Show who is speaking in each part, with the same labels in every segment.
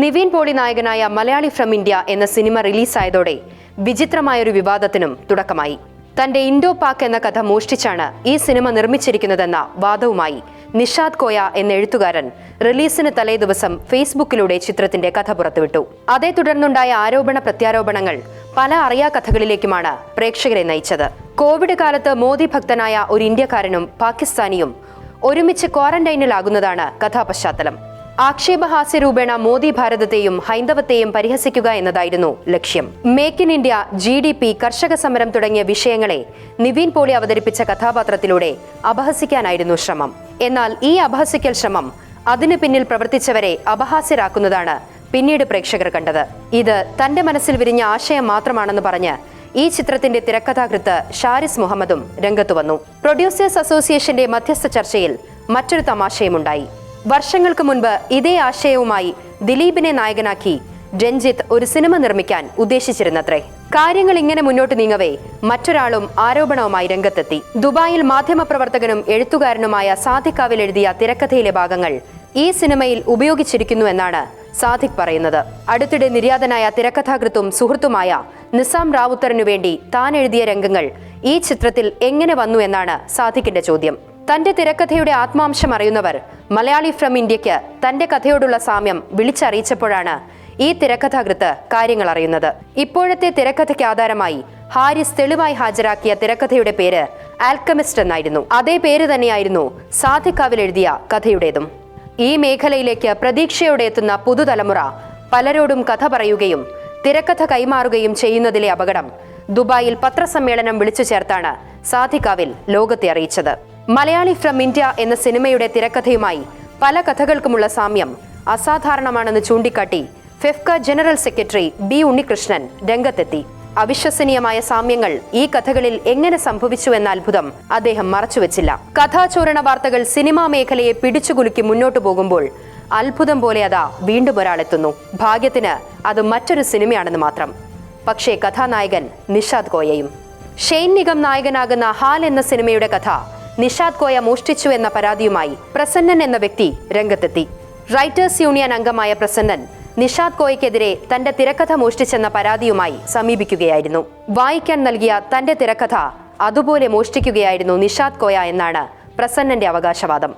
Speaker 1: നിവിൻ പോളി നായകനായ Malayali from India എന്ന cinema റിലീസായതോടെ വിചിത്രമായൊരു വിവാദത്തിനും തുടക്കമായി. തന്റെ ഇൻഡോ പാക് എന്ന കഥ മോഷ്ടിച്ചാണ് ഈ സിനിമ നിർമ്മിച്ചിരിക്കുന്നതെന്ന വാദവുമായി നിഷാദ് കോയ എന്ന എഴുത്തുകാരൻ റിലീസിന് തലേ ദിവസം ഫേസ്ബുക്കിലൂടെ ചിത്രത്തിന്റെ കഥ പുറത്തുവിട്ടു. അതേ തുടർന്നുണ്ടായ ആരോപണ പ്രത്യാരോപണങ്ങൾ പല അറിയാ കഥകളിലേക്കുമാണ് പ്രേക്ഷകരെ നയിച്ചത്. കോവിഡ് കാലത്ത് മോദി ഭക്തനായ ഒരു ഇന്ത്യക്കാരനും പാകിസ്ഥാനിയും ഒരുമിച്ച് ക്വാറന്റൈനിലാകുന്നതാണ് കഥാപശ്ചാത്തലം. ആക്ഷേപഹാസ്യ രൂപേണ മോദി ഭാരതത്തെയും ഹൈന്ദവത്തെയും പരിഹസിക്കുക എന്നതായിരുന്നു ലക്ഷ്യം. Make in India G D P കർഷക സമരം തുടങ്ങിയ വിഷയങ്ങളെ നിവീൻ പോളി അവതരിപ്പിച്ച കഥാപാത്രത്തിലൂടെ അപഹസിക്കാനായിരുന്നു ശ്രമം. എന്നാൽ ഈ അപഹസിക്കൽ ശ്രമം അതിനു പിന്നിൽ പ്രവർത്തിച്ചവരെ അപഹാസ്യരാക്കുന്നതാണ് പിന്നീട് പ്രേക്ഷകർ കണ്ടത്. ഇത് തന്റെ മനസ്സിൽ വിരിഞ്ഞ ആശയം മാത്രമാണെന്ന് പറഞ്ഞ് ഈ ചിത്രത്തിന്റെ തിരക്കഥാകൃത്ത് ഷാരിസ് മുഹമ്മദും രംഗത്തു വന്നു. പ്രൊഡ്യൂസേഴ്സ് അസോസിയേഷന്റെ മധ്യസ്ഥ ചർച്ചയിൽ മറ്റൊരു തമാശയുമുണ്ടായി. വർഷങ്ങൾക്ക് മുൻപ് ഇതേ ആശയവുമായി ദിലീപിനെ നായകനാക്കി രഞ്ജിത്ത് ഒരു സിനിമ നിർമ്മിക്കാൻ ഉദ്ദേശിച്ചിരുന്നത്രേ. കാര്യങ്ങൾ ഇങ്ങനെ മുന്നോട്ട് നീങ്ങവേ മറ്റൊരാളും ആരോപണവുമായി രംഗത്തെത്തി. ദുബായിൽ മാധ്യമപ്രവർത്തകനും എഴുത്തുകാരനുമായ സാദിഖാവിൽ എഴുതിയ തിരക്കഥയിലെ ഭാഗങ്ങൾ ഈ സിനിമയിൽ ഉപയോഗിച്ചിരിക്കുന്നു എന്നാണ് സാദിഖ് പറയുന്നത്. അടുത്തിടെ നിര്യാതനായ തിരക്കഥാകൃത്തും സുഹൃത്തുമായ നിസാം റാവുത്തറിനു വേണ്ടി താൻ എഴുതിയ രംഗങ്ങൾ ഈ ചിത്രത്തിൽ എങ്ങനെ വന്നു എന്നാണ് സാദിഖിന്റെ ചോദ്യം. തന്റെ തിരക്കഥയുടെ ആത്മാംശം അറിയുന്നവർ മലയാളി ഫ്രം ഇന്ത്യയ്ക്ക് തന്റെ കഥയോടുള്ള സാമ്യം വിളിച്ചറിയിച്ചപ്പോഴാണ് ഈ തിരക്കഥാകൃത്ത് കാര്യങ്ങൾ അറിയുന്നത്. ഇപ്പോഴത്തെ തിരക്കഥയ്ക്ക് ആധാരമായി ഹാരിസ് തെളിവായി ഹാജരാക്കിയ തിരക്കഥയുടെ പേര് ആൽക്കമിസ്റ്റ് എന്നായിരുന്നു. അതേ പേര് തന്നെയായിരുന്നു സാധിക്കാവിൽ എഴുതിയ കഥയുടേതും. ഈ മേഖലയിലേക്ക് പ്രതീക്ഷയോടെ എത്തുന്ന പുതുതലമുറ പലരോടും കഥ പറയുകയും തിരക്കഥ കൈമാറുകയും ചെയ്യുന്നതിലെ അപകടം ദുബായിൽ പത്രസമ്മേളനം വിളിച്ചു ചേർത്താണ് സാധിക്കാവിൽ ലോകത്തെ അറിയിച്ചത്. മലയാളി ഫ്രം ഇന്ത്യ എന്ന സിനിമയുടെ തിരക്കഥയുമായി പല കഥകൾക്കുമുള്ള സാമ്യം അസാധാരണമാണെന്ന് ചൂണ്ടിക്കാട്ടി FEFKA general secretary B Unnikrishnan രംഗത്തെത്തി. അവിശ്വസനീയമായ സാമ്യങ്ങൾ ഈ കഥകളിൽ എങ്ങനെ സംഭവിച്ചു എന്ന അത്ഭുതം അദ്ദേഹം മറച്ചുവെച്ചില്ല. കഥാചോരണ വാർത്തകൾ സിനിമാ മേഖലയെ പിടിച്ചുകുലുക്കി മുന്നോട്ടു പോകുമ്പോൾ അത്ഭുതം പോലെ അതാ വീണ്ടും ഒരാളെത്തുന്നു. ഭാഗ്യത്തിന് അത് മറ്റൊരു സിനിമയാണെന്ന് മാത്രം. പക്ഷേ കഥാനായകൻ നിഷാദ് കോയയും. ഷെയ്ൻ നിഗം നായകനാകുന്ന ഹാൽ എന്ന സിനിമയുടെ കഥ നിഷാദ് കോയ മോഷ്ടിച്ചു എന്ന പരാതിയുമായി പ്രസന്നൻ എന്ന വ്യക്തി രംഗത്തെത്തി. റൈറ്റേഴ്സ് യൂണിയൻ അംഗമായ പ്രസന്നൻ നിഷാദ് കോയയ്ക്കെതിരെ തന്റെ തിരക്കഥ മോഷ്ടിച്ചെന്ന പരാതിയുമായി സമീപിക്കുകയായിരുന്നു. വായിക്കാൻ നൽകിയ തന്റെ തിരക്കഥ അതുപോലെ മോഷ്ടിക്കുകയായിരുന്നു നിഷാദ് കോയ എന്നാണ് പ്രസന്നന്റെ അവകാശവാദം.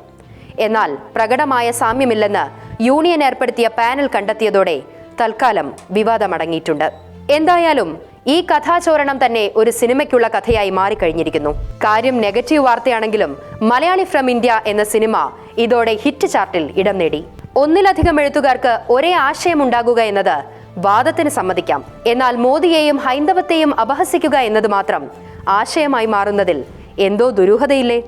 Speaker 1: എന്നാൽ പ്രകടമായ സാമ്യമില്ലെന്ന് യൂണിയൻ ഏർപ്പെടുത്തിയ പാനൽ കണ്ടെത്തിയതോടെ തൽക്കാലം വിവാദമടങ്ങിയിട്ടുണ്ട്. എന്തായാലും ഈ കഥാചോരണം തന്നെ ഒരു സിനിമയ്ക്കുള്ള കഥയായി മാറിക്കഴിഞ്ഞിരിക്കുന്നു. കാര്യം നെഗറ്റീവ് വാർത്തയാണെങ്കിലും മലയാളി ഫ്രം ഇന്ത്യ എന്ന സിനിമ ഇതോടെ ഹിറ്റ് ചാർട്ടിൽ ഇടം നേടി. ഒന്നിലധികം എഴുത്തുകാർക്ക് ഒരേ ആശയം ഉണ്ടാകുക എന്നത് വാദത്തിന് സമ്മതിക്കാം. എന്നാൽ മോദിയെയും ഹൈന്ദവത്തെയും അപഹസിക്കുക എന്നത് മാത്രം ആശയമായി മാറുന്നതിൽ എന്തോ ദുരൂഹതയില്ലേ?